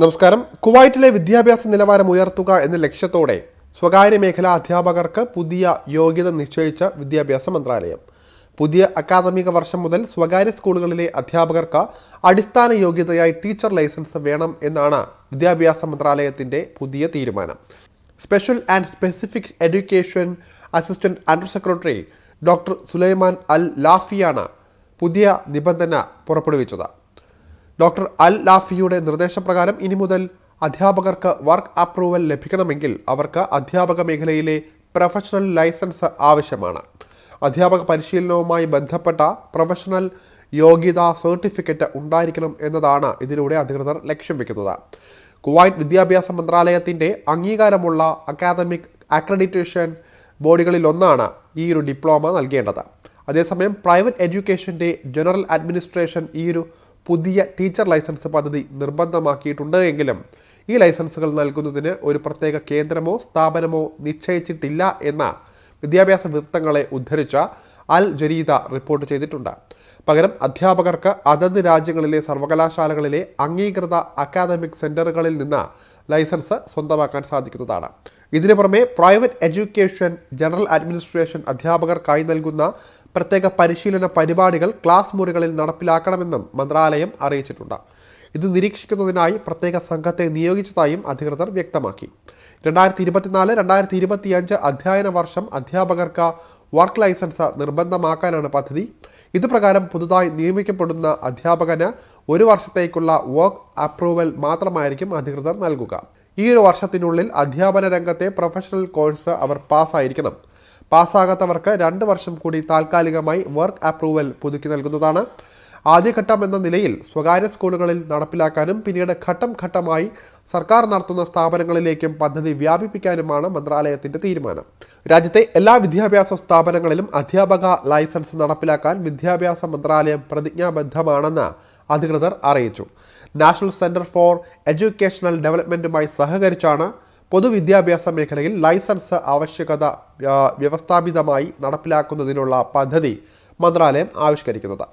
നമസ്കാരം. കുവൈറ്റിലെ വിദ്യാഭ്യാസ നിലവാരം ഉയർത്തുക എന്ന ലക്ഷ്യത്തോടെ സ്വകാര്യ മേഖലാ അധ്യാപകർക്ക് പുതിയ യോഗ്യത നിശ്ചയിച്ച വിദ്യാഭ്യാസ മന്ത്രാലയം. പുതിയ അക്കാദമിക വർഷം മുതൽ സ്വകാര്യ സ്കൂളുകളിലെ അധ്യാപകർക്ക് അടിസ്ഥാന യോഗ്യതയായി ടീച്ചർ ലൈസൻസ് വേണം എന്നാണ് വിദ്യാഭ്യാസ മന്ത്രാലയത്തിന്റെ പുതിയ തീരുമാനം. Special and specific education assistant under secretary doctor Sulaiman Al ലാഫിയാണ് പുതിയ നിബന്ധന പുറപ്പെടുവിച്ചത്. ഡോക്ടർ അൽ ലാഫിയുടെ നിർദ്ദേശപ്രകാരം ഇനി മുതൽ അധ്യാപകർക്ക് വർക്ക് അപ്രൂവൽ ലഭിക്കണമെങ്കിൽ അവർക്ക് അധ്യാപക മേഖലയിലെ പ്രൊഫഷണൽ ലൈസൻസ് ആവശ്യമാണ്. അധ്യാപക പരിശീലനവുമായി ബന്ധപ്പെട്ട പ്രൊഫഷണൽ യോഗ്യതാ സർട്ടിഫിക്കറ്റ് ഉണ്ടായിരിക്കണം എന്നതാണ് ഇതിലൂടെ അധികൃതർ ലക്ഷ്യം വെക്കുന്നത്. കുവൈറ്റ് വിദ്യാഭ്യാസ മന്ത്രാലയത്തിന്റെ അംഗീകാരമുള്ള അക്കാദമിക് അക്രഡിറ്റേഷൻ ബോഡികളിലൊന്നാണ് ഈ ഒരു ഡിപ്ലോമ നൽകേണ്ടത്. അതേസമയം പ്രൈവറ്റ് എഡ്യൂക്കേഷന്റെ ജനറൽ അഡ്മിനിസ്ട്രേഷൻ ഈ ഒരു പുതിയ ടീച്ചർ ലൈസൻസ് പദ്ധതി നിർബന്ധമാക്കിയിട്ടുണ്ട് എങ്കിലും ഈ ലൈസൻസുകൾ നൽകുന്നതിന് ഒരു പ്രത്യേക കേന്ദ്രമോ സ്ഥാപനമോ നിശ്ചയിച്ചിട്ടില്ല എന്ന വിദ്യാഭ്യാസ വൃത്തങ്ങളെ ഉദ്ധരിച്ച അൽ ജരീദ റിപ്പോർട്ട് ചെയ്തിട്ടുണ്ട്. പകരം അധ്യാപകർക്ക് അതത് രാജ്യങ്ങളിലെ സർവകലാശാലകളിലെ അംഗീകൃത അക്കാദമിക് സെന്ററുകളിൽ നിന്ന് ലൈസൻസ് സ്വന്തമാക്കാൻ സാധിക്കുന്നതാണ്. ഇതിനു പുറമെ പ്രൈവറ്റ് എഡ്യൂക്കേഷൻ ജനറൽ അഡ്മിനിസ്ട്രേഷൻ അധ്യാപകർക്കായി നൽകുന്ന പ്രത്യേക പരിശീലന പരിപാടികൾ ക്ലാസ് മുറികളിൽ നടപ്പിലാക്കണമെന്നും മന്ത്രാലയം അറിയിച്ചിട്ടുണ്ട്. ഇത് നിരീക്ഷിക്കുന്നതിനായി പ്രത്യേക സംഘത്തെ നിയോഗിച്ചതായും അധികൃതർ വ്യക്തമാക്കി. രണ്ടായിരത്തി ഇരുപത്തിനാല് രണ്ടായിരത്തി ഇരുപത്തിയഞ്ച് അധ്യയന വർഷം അധ്യാപകർക്ക് വർക്ക് ലൈസൻസ് നിർബന്ധമാക്കാനാണ് പദ്ധതി. ഇതുപ്രകാരം പുതുതായി നിയമിക്കപ്പെടുന്ന അധ്യാപകന് ഒരു വർഷത്തേക്കുള്ള വർക്ക് അപ്രൂവൽ മാത്രമായിരിക്കും അധികൃതർ നൽകുക. ഈ ഒരു വർഷത്തിനുള്ളിൽ അധ്യാപന രംഗത്തെ പ്രൊഫഷണൽ കോഴ്സ് അവർ പാസ്സായിരിക്കണം. പാസ്സാകാത്തവർക്ക് രണ്ട് വർഷം കൂടി താൽക്കാലികമായി വർക്ക് അപ്രൂവൽ പുതുക്കി നൽകുന്നതാണ്. ആദ്യഘട്ടം എന്ന നിലയിൽ സ്വകാര്യ സ്കൂളുകളിൽ നടപ്പിലാക്കാനും പിന്നീട് ഘട്ടം ഘട്ടമായി സർക്കാർ നടത്തുന്ന സ്ഥാപനങ്ങളിലേക്കും പദ്ധതി വ്യാപിപ്പിക്കാനുമാണ് മന്ത്രാലയത്തിന്റെ തീരുമാനം. രാജ്യത്തെ എല്ലാ വിദ്യാഭ്യാസ സ്ഥാപനങ്ങളിലും അധ്യാപക ലൈസൻസ് നടപ്പിലാക്കാൻ വിദ്യാഭ്യാസ മന്ത്രാലയം പ്രതിജ്ഞാബദ്ധമാണെന്ന് അധികൃതർ അറിയിച്ചു. നാഷണൽ സെന്റർ ഫോർ എഡ്യൂക്കേഷണൽ ഡെവലപ്മെന്റുമായി സഹകരിച്ചാണ് പൊതുവിദ്യാഭ്യാസ മേഖലയിൽ ലൈസൻസ് ആവശ്യകത വ്യവസ്ഥാപിതമായി നടപ്പിലാക്കുന്നതിനുള്ള പദ്ധതി മന്ത്രാലയം ആവിഷ്കരിക്കുന്നത്.